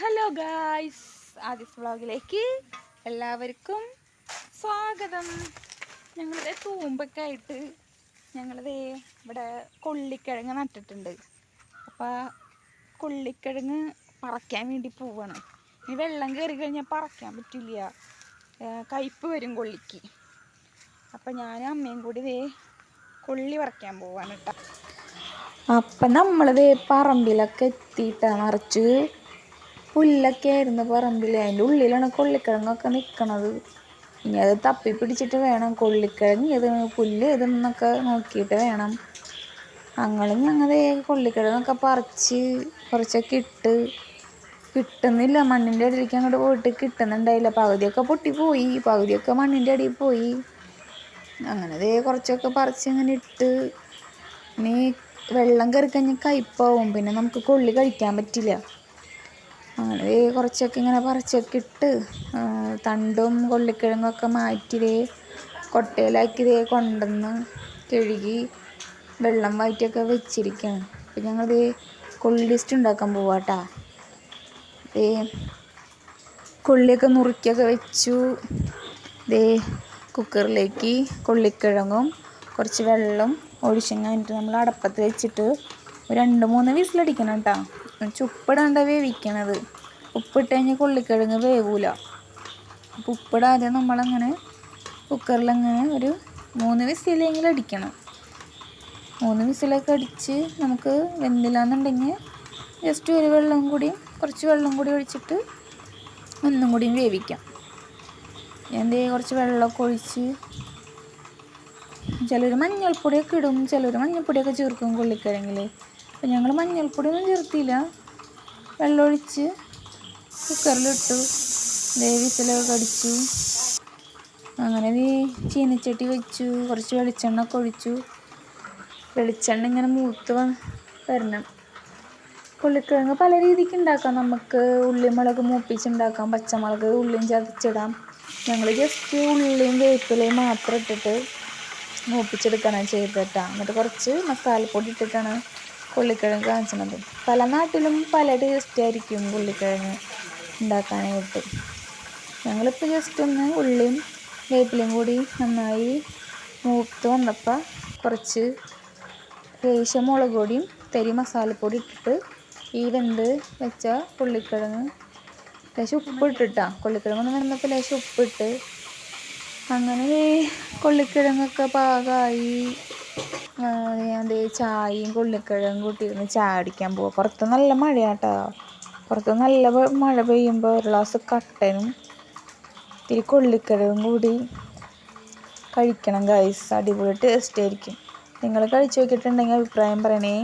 Hello guys ആദിസ് വ്ളോഗിലേക്ക് എല്ലാവർക്കും സ്വാഗതം. ഞങ്ങളുടെ തൂമ്പൊക്കെ ആയിട്ട് ഞങ്ങളിതേ ഇവിടെ കൊള്ളിക്കിഴങ്ങ് നട്ടിട്ടുണ്ട്. അപ്പോൾ കൊള്ളിക്കിഴങ്ങ് പറിക്കാൻ വേണ്ടി പോവാണ്. ഈ വെള്ളം കയറി കഴിഞ്ഞാൽ പറിക്കാൻ പറ്റില്ല. കയ്പ്പ് വരും കൊള്ളിക്ക്. അപ്പം ഞാനും അമ്മയും കൂടി ദേ കൊള്ളി പറിക്കാൻ പോവാണ് കേട്ടോ. അപ്പം നമ്മളിതേ പറമ്പിലൊക്കെ എത്തിയിട്ടാണ് നിറച്ച് പുല്ലൊക്കെ ആയിരുന്നു പറമ്പിൽ അതിന്റെ ഉള്ളിലാണ് കൊള്ളിക്കിഴങ്ങൊക്കെ നിൽക്കണത് ഇനി അത് തപ്പി പിടിച്ചിട്ട് വേണം കൊള്ളിക്കിഴങ്ങ് ഏത് പുല്ല് ഏതെന്നൊക്കെ നോക്കിയിട്ട് വേണം. അങ്ങനെ ഞങ്ങൾ കൊള്ളിക്കിഴങ്ങൊക്കെ പറിച്ച് കുറച്ചൊക്കെ ഇട്ട്. കിട്ടുന്നില്ല. മണ്ണിന്റെ അടിയിലേക്ക് അങ്ങോട്ട് പോയിട്ട് കിട്ടുന്നുണ്ടായില്ല. പകുതിയൊക്കെ പൊട്ടിപ്പോയി. പകുതിയൊക്കെ മണ്ണിന്റെ അടിയിൽ പോയി. അങ്ങനെ ദേ കുറച്ചൊക്കെ പറിച്ച് ഇങ്ങനെ ഇട്ട്. ഇനി വെള്ളം കയറി കഴിഞ്ഞാൽ കയ്പ്പാവും. പിന്നെ നമുക്ക് കൊള്ളി കഴിക്കാൻ പറ്റില്ല. അങ്ങനെ കുറച്ചൊക്കെ ഇങ്ങനെ പറിച്ചൊക്കെ ഇട്ട് തണ്ടും കൊള്ളിക്കിഴങ്ങൊക്കെ മാറ്റി ദേ കൊട്ടയിലാക്കി ദേ കൊണ്ടുവന്ന് കഴുകി വെള്ളം വാറ്റിയൊക്കെ വെച്ചിരിക്കുകയാണ് അപ്പം ദേ കൊള്ളിസ്റ്റ് ഉണ്ടാക്കാൻ പോവാട്ടാ. ദേ കൊള്ളിയൊക്കെ നുറുക്കിയൊക്കെ വെച്ചു. ദേ കുക്കറിലേക്ക് കൊള്ളിക്കിഴങ്ങും കുറച്ച് വെള്ളം ഒഴിച്ചും കഴിഞ്ഞിട്ട് നമ്മൾ അടപ്പത്ത് വെച്ചിട്ട് ഒരു രണ്ട് മൂന്ന് വിസിലടിക്കണം കേട്ടോ. ചുപ്പിടാണ്ട വേവിക്കണത് ഉപ്പിട്ട് കഴിഞ്ഞാൽ കൊള്ളിക്കിഴങ്ങ് വേവൂല. അപ്പോൾ ഉപ്പിടാതെ നമ്മളങ്ങനെ കുക്കറിലങ്ങനെ ഒരു മൂന്ന് വിസിലെങ്കിലും അടിക്കണം. മൂന്ന് വിസിലൊക്കെ അടിച്ച് നമുക്ക് വെന്തില്ലാന്നുണ്ടെങ്കിൽ ജസ്റ്റ് ഒരു വെള്ളം കൂടി കുറച്ച് വെള്ളം കൂടി ഒഴിച്ചിട്ട് ഒന്നും കൂടിയും വേവിക്കാം. ദേ കുറച്ച് വെള്ളമൊക്കെ ഒഴിച്ച് ചിലർ മഞ്ഞൾപ്പൊടിയൊക്കെ ഇടും ചിലർ മഞ്ഞൾപ്പൊടിയൊക്കെ ചേർക്കും കൊള്ളിക്കിഴങ്ങിൽ അപ്പം ഞങ്ങൾ മഞ്ഞൾപ്പൊടിയൊന്നും ചേർത്തില്ല. വെള്ളമൊഴിച്ച് കുക്കറിലിട്ടു. വിസിലൊക്കെ അടിച്ചു അങ്ങനെ ഈ ചീനച്ചട്ടി വെച്ചു. കുറച്ച് വെളിച്ചെണ്ണ ഒക്കെ ഒഴിച്ചു. വെളിച്ചെണ്ണ ഇങ്ങനെ മൂത്ത് വരണം. പുള്ളിക്കിഴങ്ങ് പല രീതിക്ക് ഉണ്ടാക്കാം. നമുക്ക് ഉള്ളിമുളക് മൂപ്പിച്ചുണ്ടാക്കാം. പച്ചമുളക് ഉള്ളിയും ചതച്ചിടാം. ഞങ്ങൾ ജസ്റ്റ് ഉള്ളിയും വേപ്പിലയും മാത്രം ഇട്ടിട്ട് മൂപ്പിച്ചെടുക്കണം ചെയ്തിട്ടാണ് എന്നിട്ട് കുറച്ച് മസാലപ്പൊടി ഇട്ടിട്ടാണ് പുള്ളിക്കിഴങ്ങ് കാണിച്ചത് പല നാട്ടിലും പല ടേസ്റ്റ് ആയിരിക്കും പുള്ളിക്കിഴങ്ങ് ഉണ്ടാക്കാനായിട്ട്. ഞങ്ങളിപ്പോൾ ജസ്റ്റ് ഒന്ന് ഉള്ളിയും വേപ്പിലയും കൂടി നന്നായി മൂത്ത് വന്നപ്പോൾ കുറച്ച് ലേശം മുളക് പൊടിയും തരി മസാലപ്പൊടി ഇട്ടിട്ട് ഈ വെന്ത് വെച്ച പുള്ളിക്കിഴങ്ങ് ലേശം ഉപ്പ് ഇട്ടിട്ടാ. കൊള്ളിക്കിഴങ്ങ് ഒന്ന് വെന്തപ്പോൾ ലേശം ഉപ്പിട്ട് അങ്ങനെ കൊള്ളിക്കിഴങ്ങൊക്കെ പാകമായി ദേ ചായയും കൊള്ളിക്കിഴങ്ങും കൂട്ടിയിരുന്ന് ചായ അടിക്കാൻ പോവാം. പുറത്ത് നല്ല മഴയാട്ടോ. പുറത്ത് നല്ല മഴ പെയ്യുമ്പോൾ ഒരു ഗ്ലാസ് കട്ടനും ഇത്തിരി കൊള്ളിക്കിഴങ്ങും കൂടി കഴിക്കണം ഗൈസ് അടിപൊളി ടേസ്റ്റ് ആയിരിക്കും. നിങ്ങൾ കഴിച്ചു നോക്കിയിട്ടുണ്ടെങ്കിൽ അഭിപ്രായം പറയണേ.